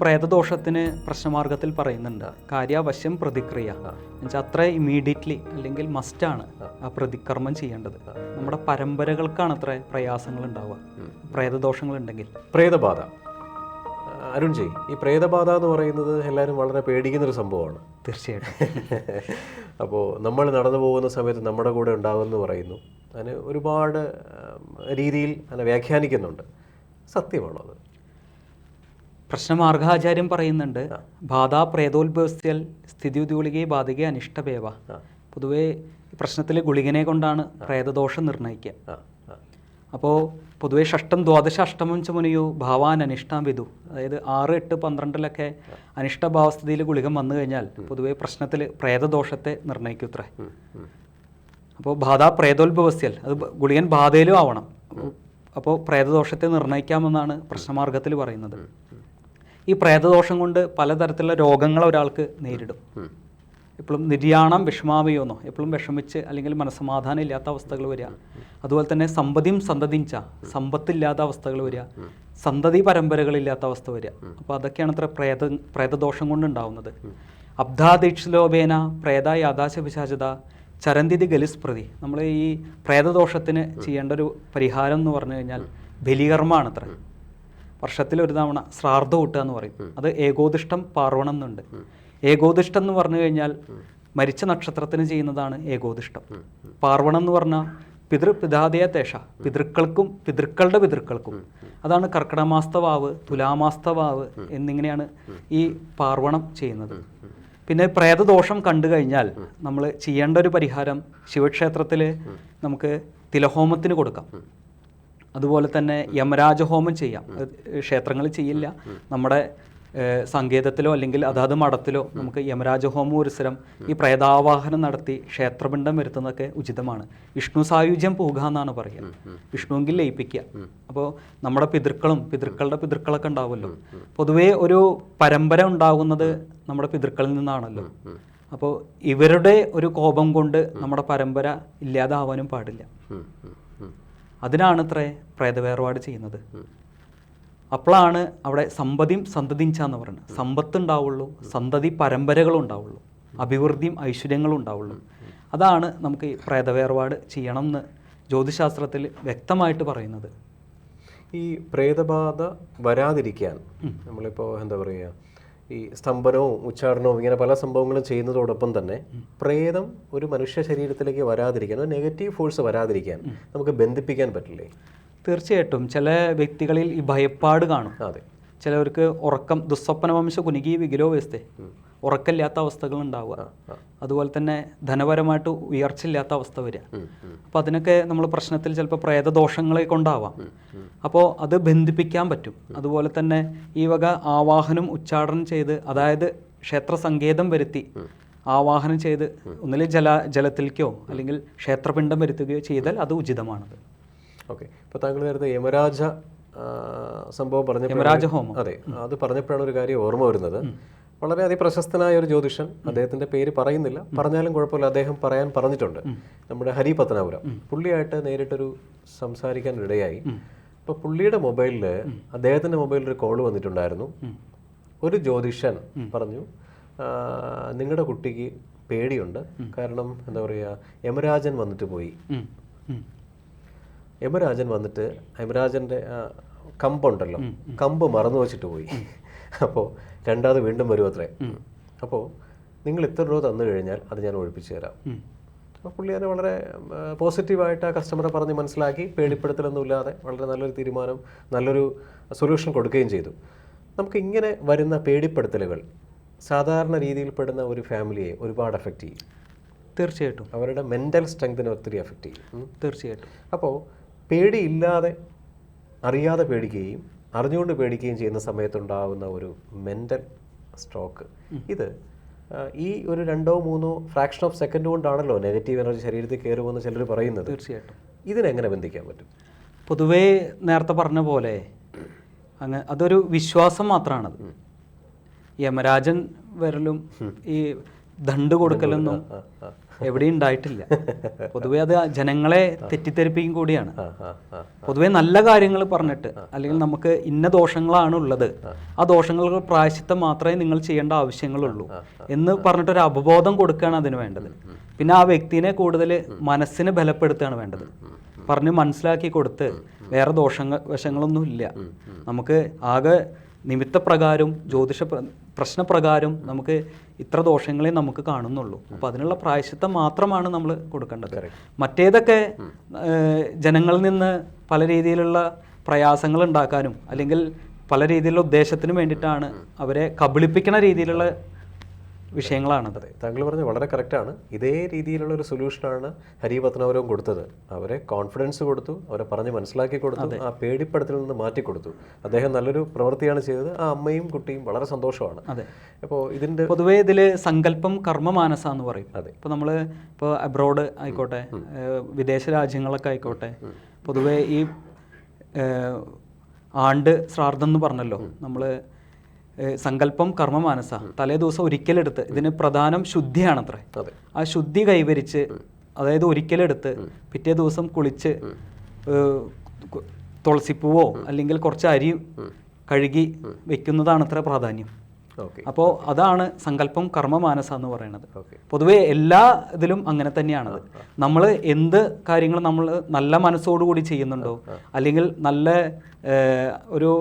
പ്രേതദോഷത്തിന് പ്രശ്നമാർഗത്തിൽ പറയുന്നുണ്ട്. കാര്യാവശ്യം പ്രതിക്രിയ. എന്നുവെച്ചാൽ അത്ര ഇമ്മീഡിയറ്റ്ലി അല്ലെങ്കിൽ മസ്റ്റാണ് ആ പ്രതികർമ്മം ചെയ്യേണ്ടത്. നമ്മുടെ പരമ്പരകൾക്കാണ് അത്ര പ്രയാസങ്ങൾ ഉണ്ടാവുക പ്രേതദോഷങ്ങൾ ഉണ്ടെങ്കിൽ പ്രേതബാധ. അരുൺ ജി ഈ പ്രേതബാധ എന്ന് പറയുന്നത് എല്ലാവരും വളരെ പേടിക്കുന്ന ഒരു സംഭവമാണ്. തീർച്ചയായിട്ടും. അപ്പോൾ നമ്മൾ നടന്നു പോകുന്ന സമയത്ത് നമ്മുടെ കൂടെ ഉണ്ടാകുമെന്ന് പറയുന്നു. അതിന് ഒരുപാട് രീതിയിൽ അതിനെ വ്യാഖ്യാനിക്കുന്നുണ്ട്. സത്യമാണോ അത്? പ്രശ്നമാർഗാചാര്യം പറയുന്നുണ്ട്. ബാധ സ്ഥിതി സ്ഥിതിഗുളികയെ ബാധിക അനിഷ്ടപേവ പൊതുവേ പ്രശ്നത്തിലെ പ്രശ്നത്തിൽ ഗുളികനെ കൊണ്ടാണ് പ്രേതദോഷം നിർണയിക്കുക അപ്പോൾ പൊതുവെ ഷഷ്ടം ദ്വാദശ അഷ്ടമം ചുമനിയോ ഭാവാൻ അനിഷ്ടാം വിധു. അതായത് ആറ് എട്ട് പന്ത്രണ്ടിലൊക്കെ അനിഷ്ടഭാവസ്ഥിതിയിൽ ഗുളികം വന്നു കഴിഞ്ഞാൽ പൊതുവെ പ്രശ്നത്തിൽ പ്രേതദോഷത്തെ നിർണയിക്കൂത്രേ. അപ്പോൾ ബാധ പ്രേതോത്ഭവസ്യൽ അത് ഗുളികൻ ബാധയിലും ആവണം. അപ്പോൾ പ്രേതദോഷത്തെ നിർണയിക്കാമെന്നാണ് പ്രശ്നമാർഗത്തിൽ പറയുന്നത്. ഈ പ്രേതദോഷം കൊണ്ട് പലതരത്തിലുള്ള രോഗങ്ങൾ ഒരാൾക്ക് നേരിടും. എപ്പോഴും നിര്യാണം വിഷമാവിയോന്നോ എപ്പോഴും വിഷമിച്ച് അല്ലെങ്കിൽ മനസ്സമാധാനം ഇല്ലാത്ത അവസ്ഥകൾ വരിക. അതുപോലെ തന്നെ സമ്പതിയും സന്തതിഞ്ച സമ്പത്തില്ലാത്ത അവസ്ഥകൾ വരിക. സന്തതി പരമ്പരകളില്ലാത്ത അവസ്ഥ വരിക. അപ്പോൾ അതൊക്കെയാണ് അത്ര പ്രേത പ്രേതദോഷം കൊണ്ടുണ്ടാവുന്നത് അബ്ദാദീക്ഷിലോപേന പ്രേത യാഥാശ ചരന്തിഥി ഗലിസ്പ്രതി. നമ്മൾ ഈ പ്രേതദോഷത്തിന് ചെയ്യേണ്ട ഒരു പരിഹാരം എന്ന് പറഞ്ഞു കഴിഞ്ഞാൽ ബലികർമ്മമാണ് അത്ര വർഷത്തിൽ ഒരു തവണ ശ്രാദ്ധ കൂട്ടുക എന്ന് പറയും. അത് ഏകോദിഷ്ടം പാർവണം എന്നുണ്ട് ഏകോദിഷ്ടം എന്ന് പറഞ്ഞു കഴിഞ്ഞാൽ മരിച്ച നക്ഷത്രത്തിന് ചെയ്യുന്നതാണ് ഏകോദിഷ്ടം. പാർവണം എന്ന് പറഞ്ഞാൽ പിതൃ പിതാതയ തേഷ. പിതൃക്കൾക്കും പിതൃക്കളുടെ പിതൃക്കൾക്കും. അതാണ് കർക്കിടമാസ്തവാവ് തുലാമാസ്തവാവ് എന്നിങ്ങനെയാണ് ഈ പാർവണം ചെയ്യുന്നത്. പിന്നെ പ്രേതദോഷം കണ്ടു കഴിഞ്ഞാൽ നമ്മൾ ചെയ്യേണ്ട ഒരു പരിഹാരം ശിവക്ഷേത്രത്തിൽ നമുക്ക് തിലഹോമത്തിന് കൊടുക്കാം. അതുപോലെ തന്നെ യമരാജ ഹോമം ചെയ്യാം ക്ഷേത്രങ്ങളിൽ ചെയ്യില്ല. നമ്മുടെ സങ്കേതത്തിലോ അല്ലെങ്കിൽ അതാത് മഠത്തിലോ നമുക്ക് യമരാജ ഹോമം ഒരു സ്ഥലം ഈ പ്രേതാവാഹനം നടത്തി ക്ഷേത്രപിണ്ഡം വരുത്തുന്നതൊക്കെ ഉചിതമാണ്. വിഷ്ണു സായുജ്യം പോകുക എന്നാണ് പറയുക. വിഷ്ണുവെങ്കിൽ ലയിപ്പിക്കുക. അപ്പോൾ നമ്മുടെ പിതൃക്കളും പിതൃക്കളുടെ പിതൃക്കളൊക്കെ ഉണ്ടാവുമല്ലോ. പൊതുവേ ഒരു പരമ്പര ഉണ്ടാകുന്നത് നമ്മുടെ പിതൃക്കളിൽ നിന്നാണല്ലോ. അപ്പോൾ ഇവരുടെ ഒരു കോപം കൊണ്ട് നമ്മുടെ പരമ്പര ഇല്ലാതാവാനും പാടില്ല. അതിനാണ് ഇത്രേ പ്രേതവേർപാട് ചെയ്യുന്നത്. അപ്പോഴാണ് അവിടെ സമ്പതിയും സന്തതിഞ്ചാന്ന് പറയുന്നത് സമ്പത്ത് ഉണ്ടാവുള്ളൂ സന്തതി പരമ്പരകളും ഉണ്ടാവുള്ളൂ അഭിവൃദ്ധിയും ഐശ്വര്യങ്ങളും ഉണ്ടാവുള്ളൂ അതാണ് നമുക്ക് ഈ പ്രേതവേർപാട് ചെയ്യണം എന്ന് ജ്യോതിശാസ്ത്രത്തിൽ വ്യക്തമായിട്ട് പറയുന്നത്. ഈ പ്രേതബാധ വരാതിരിക്കാൻ നമ്മളിപ്പോൾ എന്താ പറയുക ഈ സ്തംഭനവും ഉച്ചാരണവും ഇങ്ങനെ പല സംഭവങ്ങളും ചെയ്യുന്നതോടൊപ്പം തന്നെ പ്രേതം ഒരു മനുഷ്യ ശരീരത്തിലേക്ക് വരാതിരിക്കാൻ ഒരു നെഗറ്റീവ് ഫോഴ്സ് വരാതിരിക്കാൻ നമുക്ക് ബന്ധിപ്പിക്കാൻ പറ്റില്ലേ? തീർച്ചയായിട്ടും. ചില വ്യക്തികളിൽ ഈ ഭയപ്പാട് കാണും. അതെ. ചിലവർക്ക് ഉറക്കം ദുസ്വപ്നവംശ കുനുകി വികിലോ വ്യസ്തേ ഉറക്കമില്ലാത്ത അവസ്ഥകൾ ഉണ്ടാവുക. അതുപോലെ തന്നെ ധനപരമായിട്ട് ഉയർച്ചയില്ലാത്ത അവസ്ഥ വരിക. അപ്പോൾ അതിനൊക്കെ നമ്മൾ പ്രശ്നത്തിൽ ചിലപ്പോൾ പ്രേതദോഷങ്ങളെ കൊണ്ടാവാം. അപ്പോൾ അത് ബന്ധിപ്പിക്കാൻ പറ്റും. അതുപോലെ തന്നെ ഈ വക ആവാഹനം ഉച്ചാടനം ചെയ്ത് അതായത് ക്ഷേത്ര സങ്കേതം വരുത്തി ആവാഹനം ചെയ്ത് ഒന്നിൽ ജല ജലത്തിലേക്കോ അല്ലെങ്കിൽ ക്ഷേത്രപിണ്ഡം വരുത്തുകയോ ചെയ്താൽ അത് ഉചിതമാണത്. ഓക്കെ. ഇപ്പോൾ താങ്കൾ നേരത്തെ യമരാജ സംഭവം പറഞ്ഞ യമരാജ ഹോമം അതെ അത് പറഞ്ഞപ്പോഴാണ് ഒരു കാര്യം ഓർമ്മ വരുന്നത്. വളരെ അതിപ്രശസ്തനായ ഒരു ജ്യോതിഷൻ. അദ്ദേഹത്തിന്റെ പേര് പറയുന്നില്ല. പറഞ്ഞാലും കുഴപ്പമില്ല. അദ്ദേഹം പറയാൻ പറഞ്ഞിട്ടുണ്ട്. നമ്മുടെ ഹരി പത്തനാപുരം പുള്ളിയായിട്ട് നേരിട്ടൊരു സംസാരിക്കാൻ ഇടയായി അപ്പൊ പുള്ളിയുടെ മൊബൈലിൽ അദ്ദേഹത്തിന്റെ മൊബൈലിൽ ഒരു കോൾ വന്നിട്ടുണ്ടായിരുന്നു. ഒരു ജ്യോതിഷൻ പറഞ്ഞു നിങ്ങളുടെ കുട്ടിക്ക് പേടിയുണ്ട്. കാരണം എന്താ പറയുക യമരാജൻ വന്നിട്ട് പോയി. യമരാജൻ വന്നിട്ട് യമരാജന്റെ കമ്പുണ്ടല്ലോ. കമ്പ് മറന്നു വെച്ചിട്ട് പോയി. അപ്പോൾ രണ്ടാമത് വീണ്ടും വരും അത്രേ. അപ്പോൾ നിങ്ങൾ ഇത്ര രൂപ തന്നു കഴിഞ്ഞാൽ അത് ഞാൻ ഒഴിപ്പിച്ചു തരാം. അപ്പോൾ പുള്ളി അതിനെ വളരെ പോസിറ്റീവായിട്ട് ആ കസ്റ്റമറെ പറഞ്ഞ് മനസ്സിലാക്കി പേടിപ്പെടുത്തലൊന്നുമില്ലാതെ വളരെ നല്ലൊരു തീരുമാനം നല്ലൊരു സൊല്യൂഷൻ കൊടുക്കുകയും ചെയ്തു. നമുക്ക് ഇങ്ങനെ വരുന്ന പേടിപ്പെടുത്തലുകൾ സാധാരണ രീതിയിൽ പെടുന്ന ഒരു ഫാമിലിയെ ഒരുപാട് അഫക്റ്റ് ചെയ്യും. തീർച്ചയായിട്ടും. അവരുടെ മെന്റൽ സ്ട്രെങ്തിനെ ഒത്തിരി അഫക്റ്റ് ചെയ്യും. തീർച്ചയായിട്ടും. അപ്പോൾ പേടിയില്ലാതെ അറിയാതെ പേടിക്കുകയും അറിഞ്ഞുകൊണ്ട് പേടിക്കുകയും ചെയ്യുന്ന സമയത്തുണ്ടാകുന്ന ഒരു മെന്റൽ സ്ട്രോക്ക് ഇത് ഈ ഒരു രണ്ടോ മൂന്നോ ഫ്രാക്ഷൻ ഓഫ് സെക്കൻഡ് കൊണ്ടാണല്ലോ നെഗറ്റീവ് എനർജി ശരീരത്തിൽ കയറുമെന്ന് ചിലർ പറയുന്നത്. തീർച്ചയായിട്ടും. ഇതിനെങ്ങനെ ബന്ധിക്കാൻ പറ്റും? പൊതുവേ നേരത്തെ പറഞ്ഞ പോലെ അങ്ങ് അതൊരു വിശ്വാസം മാത്രമാണത് യമരാജൻ വരലും ഈ ദണ്ട് കൊടുക്കലൊന്നും. എവിടെയും ഉണ്ടായിട്ടില്ല. പൊതുവെ അത് ജനങ്ങളെ തെറ്റിദ്ധരിപ്പിക്കും കൂടിയാണ്. പൊതുവെ നല്ല കാര്യങ്ങൾ പറഞ്ഞിട്ട് അല്ലെങ്കിൽ നമുക്ക് ഇന്ന ദോഷങ്ങളാണ് ഉള്ളത് ആ. ദോഷങ്ങൾക്ക് പ്രായശിത്തം മാത്രമേ നിങ്ങൾ ചെയ്യേണ്ട ആവശ്യങ്ങളുള്ളൂ എന്ന് പറഞ്ഞിട്ടൊരു അവബോധം കൊടുക്കുകയാണ് അതിന് വേണ്ടത്. പിന്നെ ആ വ്യക്തിനെ കൂടുതൽ മനസ്സിനെ ബലപ്പെടുത്തുകയാണ് വേണ്ടത്. പറഞ്ഞ് മനസ്സിലാക്കി കൊടുത്ത് വേറെ ദോഷങ്ങൾ വശങ്ങളൊന്നും ഇല്ല. നമുക്ക് ആകെ നിമിത്തപ്രകാരം ജ്യോതിഷ പ്ര- പ്രശ്നപ്രകാരം നമുക്ക് ഇത്ര ദോഷങ്ങളെ നമുക്ക് കാണുന്നുള്ളൂ. അപ്പോൾ അതിനുള്ള പ്രായശിത്തം മാത്രമാണ് നമ്മൾ കൊടുക്കേണ്ടത്. മറ്റേതൊക്കെ ജനങ്ങളിൽ നിന്ന് പല രീതിയിലുള്ള പ്രയാസങ്ങൾ ഉണ്ടാക്കാനും അല്ലെങ്കിൽ പല രീതിയിലുള്ള ഉദ്ദേശത്തിന് വേണ്ടിയിട്ടാണ് അവരെ കബളിപ്പിക്കുന്ന രീതിയിലുള്ള വിഷയങ്ങളാണത്. താങ്കൾ പറഞ്ഞ വളരെ കറക്റ്റാണ് ഇതേ രീതിയിലുള്ള ഒരു സൊല്യൂഷനാണ് ഹരി പത്മനാഭരവും കൊടുത്തത്. അവരെ കോൺഫിഡൻസ് കൊടുത്തു അവരെ പറഞ്ഞ് മനസ്സിലാക്കി കൊടുത്തു ആ പേടിപ്പെടുത്തിൽ നിന്ന് മാറ്റി കൊടുത്തു. അദ്ദേഹം നല്ലൊരു പ്രവൃത്തിയാണ് ചെയ്തത്. ആ അമ്മയും കുട്ടിയും വളരെ സന്തോഷമാണ്. അതെ. അപ്പോൾ ഇതിന്റെ പൊതുവേ ഇതിൽ സങ്കല്പം കർമ്മമാനസ എന്ന് പറയും. അതെ. ഇപ്പോൾ നമ്മൾ ഇപ്പോൾ അബ്രോഡ് ആയിക്കോട്ടെ വിദേശ രാജ്യങ്ങളൊക്കെ ആയിക്കോട്ടെ പൊതുവേ ഈ ആണ്ട് ശ്രാദ്ധം എന്ന് പറഞ്ഞല്ലോ നമ്മൾ സങ്കല്പം കർമ്മമാനസ തലേ ദിവസം ഒരിക്കലെടുത്ത് ഇതിന് പ്രധാനം ശുദ്ധിയാണത്രേ. അത്ര ആ ശുദ്ധി കൈവരിച്ച് അതായത് ഒരിക്കലെടുത്ത് പിറ്റേ ദിവസം കുളിച്ച് തുളസിപ്പൂവോ അല്ലെങ്കിൽ കുറച്ച് അരി കഴുകി വെക്കുന്നതാണ് അത്ര പ്രാധാന്യം. ഓക്കെ. അപ്പോൾ അതാണ് സങ്കല്പം കർമ്മമാനസ എന്ന് പറയുന്നത്. പൊതുവെ എല്ലാ ഇതിലും അങ്ങനെ തന്നെയാണ് നമ്മൾ എന്ത് കാര്യങ്ങൾ നമ്മൾ നല്ല മനസ്സോടുകൂടി ചെയ്യുന്നുണ്ടോ? അല്ലെങ്കിൽ നല്ല ഒരു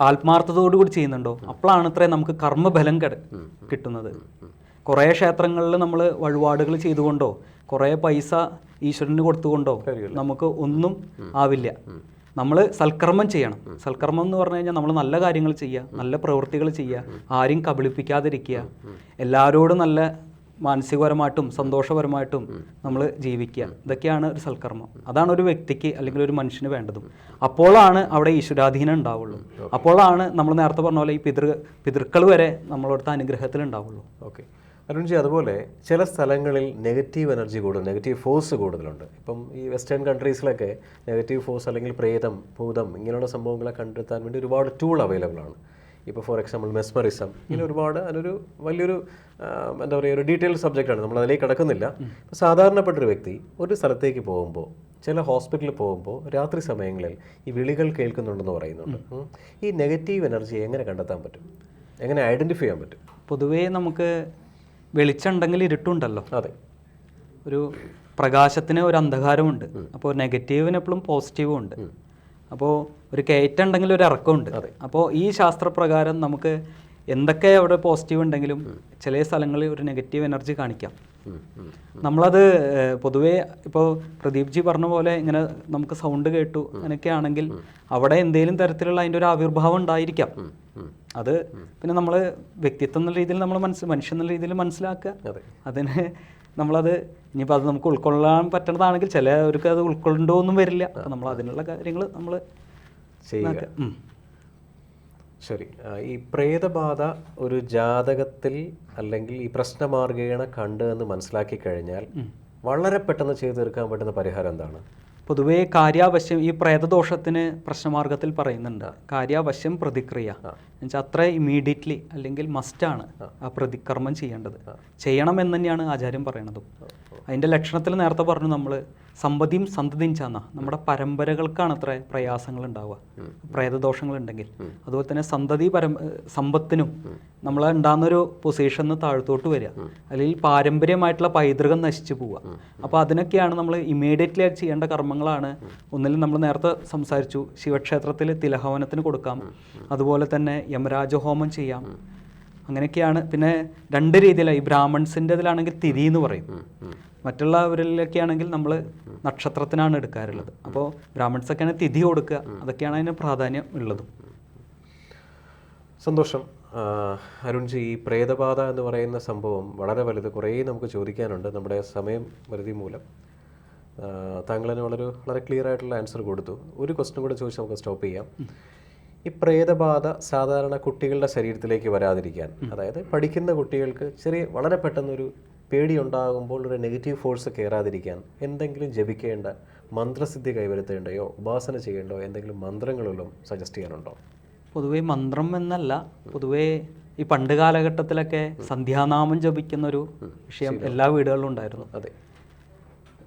ആത്മാർത്ഥതയോടുകൂടി ചെയ്യുന്നുണ്ടോ? അപ്പോഴാണ് ഇത്രയും നമുക്ക് കർമ്മബലം കട കിട്ടുന്നത്. കുറേ ക്ഷേത്രങ്ങളിൽ നമ്മൾ വഴിപാടുകൾ ചെയ്തുകൊണ്ടോ കുറേ പൈസ ഈശ്വരന് കൊടുത്തുകൊണ്ടോ നമുക്ക് ഒന്നും ആവില്ല. നമ്മൾ സൽക്കർമ്മം ചെയ്യണം. സൽക്കർമ്മം എന്ന് പറഞ്ഞു കഴിഞ്ഞാൽ നമ്മൾ നല്ല കാര്യങ്ങൾ ചെയ്യുക നല്ല പ്രവൃത്തികൾ ചെയ്യുക ആരെയും കബളിപ്പിക്കാതിരിക്കുക. എല്ലാവരോടും നല്ല മാനസികപരമായിട്ടും സന്തോഷപരമായിട്ടും നമ്മൾ ജീവിക്കുക. ഇതൊക്കെയാണ് ഒരു സൽക്കർമ്മം. അതാണ് ഒരു വ്യക്തിക്ക് അല്ലെങ്കിൽ ഒരു മനുഷ്യന് വേണ്ടതും. അപ്പോഴാണ് അവിടെ ഈശ്വരാധീനം ഉണ്ടാവുള്ളൂ. അപ്പോഴാണ് നമ്മൾ നേരത്തെ പറഞ്ഞ പോലെ ഈ പിതൃ പിതൃക്കൾ വരെ നമ്മളടുത്ത അനുഗ്രഹത്തിൽ ഉണ്ടാവുള്ളൂ. ഓക്കെ. അരുൺജി അതുപോലെ ചില സ്ഥലങ്ങളിൽ നെഗറ്റീവ് എനർജി കൂടുതൽ നെഗറ്റീവ് ഫോഴ്സ് കൂടുതലുണ്ട്. ഇപ്പം ഈ വെസ്റ്റേൺ കൺട്രീസിലൊക്കെ നെഗറ്റീവ് ഫോഴ്സ് അല്ലെങ്കിൽ പ്രേതം ഭൂതം ഇങ്ങനെയുള്ള സംഭവങ്ങളെ കണ്ടെത്താൻ വേണ്ടി ഒരുപാട് ടൂൾ അവൈലബിൾ ആണ്. ഇപ്പോൾ ഫോർ എക്സാമ്പിൾ മെസ്മറിസം. ഇങ്ങനെ ഒരുപാട് അതിനൊരു വലിയൊരു എന്താ പറയുക ഒരു ഡീറ്റെയിൽഡ് സബ്ജക്റ്റാണ്. നമ്മൾ അതിലേക്ക് കിടക്കുന്നില്ല. ഇപ്പോൾ സാധാരണപ്പെട്ടൊരു വ്യക്തി ഒരു സ്ഥലത്തേക്ക് പോകുമ്പോൾ ചില ഹോസ്പിറ്റലിൽ പോകുമ്പോൾ രാത്രി സമയങ്ങളിൽ ഈ വിളികൾ കേൾക്കുന്നുണ്ടെന്ന് പറയുന്നുണ്ട്. ഈ നെഗറ്റീവ് എനർജി എങ്ങനെ കണ്ടെത്താൻ പറ്റും? എങ്ങനെ ഐഡന്റിഫൈ ചെയ്യാൻ പറ്റും? പൊതുവേ നമുക്ക് വെളിച്ചമുണ്ടെങ്കിൽ ഇരുട്ടുണ്ടല്ലോ. അതെ. ഒരു പ്രകാശത്തിന് ഒരു അന്ധകാരമുണ്ട്. അപ്പോൾ നെഗറ്റീവിന് എപ്പോഴും പോസിറ്റീവും ഉണ്ട്. അപ്പോൾ ഒരു കയറ്റം ഉണ്ടെങ്കിൽ ഒരു ഇറക്കമുണ്ട്. അപ്പോൾ ഈ ശാസ്ത്രപ്രകാരം നമുക്ക് എന്തൊക്കെ അവിടെ പോസിറ്റീവ് ഉണ്ടെങ്കിലും ചില സ്ഥലങ്ങളിൽ ഒരു നെഗറ്റീവ് എനർജി കാണിക്കാം. നമ്മളത് പൊതുവേ ഇപ്പോൾ പ്രദീപ് ജി പറഞ്ഞ പോലെ ഇങ്ങനെ നമുക്ക് സൗണ്ട് കേട്ടു അങ്ങനെയൊക്കെ ആണെങ്കിൽ അവിടെ എന്തെങ്കിലും തരത്തിലുള്ള അതിന്റെ ഒരു ആവിർഭാവം ഉണ്ടായിരിക്കാം. അത് പിന്നെ നമ്മൾ വ്യക്തിത്വം എന്നുള്ള രീതിയിൽ നമ്മൾ മനസ്സ് മനുഷ്യൻ എന്നുള്ള രീതിയിൽ മനസ്സിലാക്കുക. അതെ. അതിന് നമ്മളത് ഇനിയിപ്പോൾ അത് നമുക്ക് ഉൾക്കൊള്ളാൻ പറ്റുന്നതാണെങ്കിൽ ചിലവർക്ക് അത് ഉൾക്കൊണ്ടോന്നും വരില്ല. അപ്പം നമ്മൾ അതിനുള്ള കാര്യങ്ങൾ നമ്മൾ ചെയ്യുക. ശരി. ഈ പ്രേതബാധ ഒരു ജാതകത്തിൽ അല്ലെങ്കിൽ ഈ പ്രശ്നമാർഗേണ കണ്ട് എന്ന് മനസ്സിലാക്കി കഴിഞ്ഞാൽ വളരെ പെട്ടെന്ന് ചെയ്തു തീർക്കാൻ പറ്റുന്ന പരിഹാരം എന്താണ്? പൊതുവേ കാര്യാവശ്യം ഈ പ്രേതദോഷത്തിന് പ്രശ്നമാർഗത്തിൽ പറയുന്നുണ്ട്. കാര്യാവശ്യം പ്രതിക്രിയ. എന്നുവെച്ചാൽ അത്ര ഇമ്മീഡിയറ്റ്ലി അല്ലെങ്കിൽ മസ്റ്റാണ് ആ. പ്രതികർമ്മം ചെയ്യേണ്ടത്. ചെയ്യണം എന്ന് തന്നെയാണ് ആചാര്യം പറയണതും. അതിന്റെ ലക്ഷണത്തിൽ നേരത്തെ പറഞ്ഞു നമ്മൾ സമ്പതിയും സന്തതിയും ചാന്ന നമ്മുടെ പരമ്പരകൾക്കാണ് അത്ര പ്രയാസങ്ങൾ ഉണ്ടാവുക പ്രേതദോഷങ്ങൾ ഉണ്ടെങ്കിൽ അതുപോലെ തന്നെ സന്തതി പരം സമ്പത്തിനും നമ്മൾ ഉണ്ടാകുന്നൊരു പൊസിഷനിൽ താഴ്ത്തോട്ട് വരിക. അല്ലെങ്കിൽ പാരമ്പര്യമായിട്ടുള്ള പൈതൃകം നശിച്ചു പോവുക. അപ്പോൾ അതിനൊക്കെയാണ് നമ്മൾ ഇമ്മീഡിയറ്റ്ലി ആയിട്ട് ചെയ്യേണ്ട കർമ്മങ്ങളാണ്. ഒന്നിൽ നമ്മൾ നേരത്തെ സംസാരിച്ചു ശിവക്ഷേത്രത്തിൽ തിലഹവനത്തിന് കൊടുക്കാം. അതുപോലെ തന്നെ യമരാജ ഹോമം ചെയ്യാം അങ്ങനെയൊക്കെയാണ്. പിന്നെ രണ്ട് രീതിയിലായി. ബ്രാഹ്മൺസിന്റെ ഇതിലാണെങ്കിൽ തിരി എന്ന് പറയും മറ്റുള്ളവരിലൊക്കെ ആണെങ്കിൽ നമ്മൾ നക്ഷത്രത്തിനാണ് എടുക്കാറുള്ളത്. അപ്പോൾ ബ്രാഹ്മൺസൊക്കെയാണ് തിഥി കൊടുക്കുക. അതൊക്കെയാണ് അതിന് പ്രാധാന്യം ഉള്ളതും. സന്തോഷം. അരുൺജി ഈ പ്രേതബാധ എന്ന് പറയുന്ന സംഭവം വളരെ വലുത് കുറേ നമുക്ക് ചോദിക്കാനുണ്ട് നമ്മുടെ സമയം പരിധി മൂലം. താങ്കൾ തന്നെ വളരെ വളരെ ക്ലിയർ ആയിട്ടുള്ള ആൻസർ കൊടുത്തു. ഒരു ക്വസ്റ്റ്യൻ കൂടെ ചോദിച്ച് നമുക്ക് സ്റ്റോപ്പ് ചെയ്യാം. ഈ പ്രേതബാധ സാധാരണ കുട്ടികളുടെ ശരീരത്തിലേക്ക് വരാതിരിക്കാൻ അതായത് പഠിക്കുന്ന കുട്ടികൾക്ക് ചെറിയ വളരെ പെട്ടെന്നൊരു പേടി ഉണ്ടാകുമ്പോൾ ഒരു നെഗറ്റീവ് ഫോഴ്സ് കയറാതിരിക്കാൻ എന്തെങ്കിലും ജപിക്കേണ്ട മന്ത്രസിദ്ധി കൈവരുത്തേണ്ടയോ ഉപാസന ചെയ്യേണ്ടോ എന്തെങ്കിലും മന്ത്രങ്ങളിലും സജസ്റ്റ് ചെയ്യാനുണ്ടോ? പൊതുവേ മന്ത്രം എന്നല്ല പൊതുവേ ഈ പണ്ട് കാലഘട്ടത്തിലൊക്കെ സന്ധ്യാനാമം ജപിക്കുന്ന ഒരു വിഷയം എല്ലാ വീടുകളിലും ഉണ്ടായിരുന്നു. അതെ.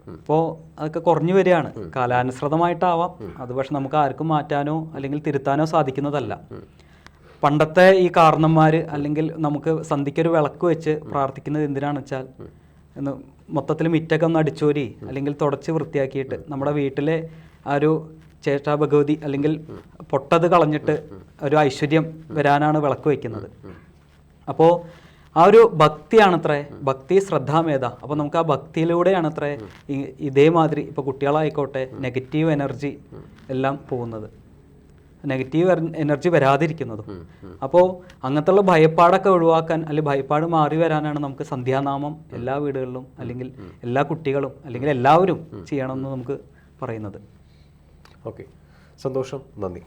ഇപ്പോൾ അതൊക്കെ കുറഞ്ഞു വരികയാണ്. കാലാനുസൃതമായിട്ടാവാം. അത് പക്ഷെ നമുക്ക് ആർക്കും മാറ്റാനോ അല്ലെങ്കിൽ തിരുത്താനോ സാധിക്കുന്നതല്ല. പണ്ടത്തെ ഈ കാരണന്മാർ അല്ലെങ്കിൽ നമുക്ക് സന്ധിക്കൊരു വിളക്ക് വെച്ച് പ്രാർത്ഥിക്കുന്നത് എന്തിനാണെന്ന് വെച്ചാൽ എന്ന് മൊത്തത്തിൽ മിറ്റൊക്കെ ഒന്ന് അടിച്ചോരി അല്ലെങ്കിൽ തുടച്ച് വൃത്തിയാക്കിയിട്ട് നമ്മുടെ വീട്ടിലെ ആ ഒരു ചേട്ടാ ഭഗവതി അല്ലെങ്കിൽ പൊട്ടത് കളഞ്ഞിട്ട് ഒരു ഐശ്വര്യം വരാനാണ് വിളക്ക് വയ്ക്കുന്നത്. അപ്പോൾ ആ ഒരു ഭക്തിയാണത്രേ ഭക്തി ശ്രദ്ധാമേത അപ്പോൾ നമുക്ക് ആ ഭക്തിയിലൂടെയാണത്രേ ഇതേമാതിരി ഇപ്പോൾ കുട്ടികളായിക്കോട്ടെ നെഗറ്റീവ് എനർജി എല്ലാം പോകുന്നത്. നെഗറ്റീവ് എനർജി വരാതിരിക്കുന്നതും. അപ്പോൾ അങ്ങനത്തെ ഉള്ള ഭയപ്പാടൊക്കെ ഒഴിവാക്കാൻ അല്ലെങ്കിൽ ഭയപ്പാട് മാറി വരാനാണ് നമുക്ക് സന്ധ്യാനാമം എല്ലാ വീടുകളിലും അല്ലെങ്കിൽ എല്ലാ കുട്ടികളും അല്ലെങ്കിൽ എല്ലാവരും ചെയ്യണമെന്ന് നമുക്ക് പറയുന്നത്. ഓക്കെ. സന്തോഷം. നന്ദി.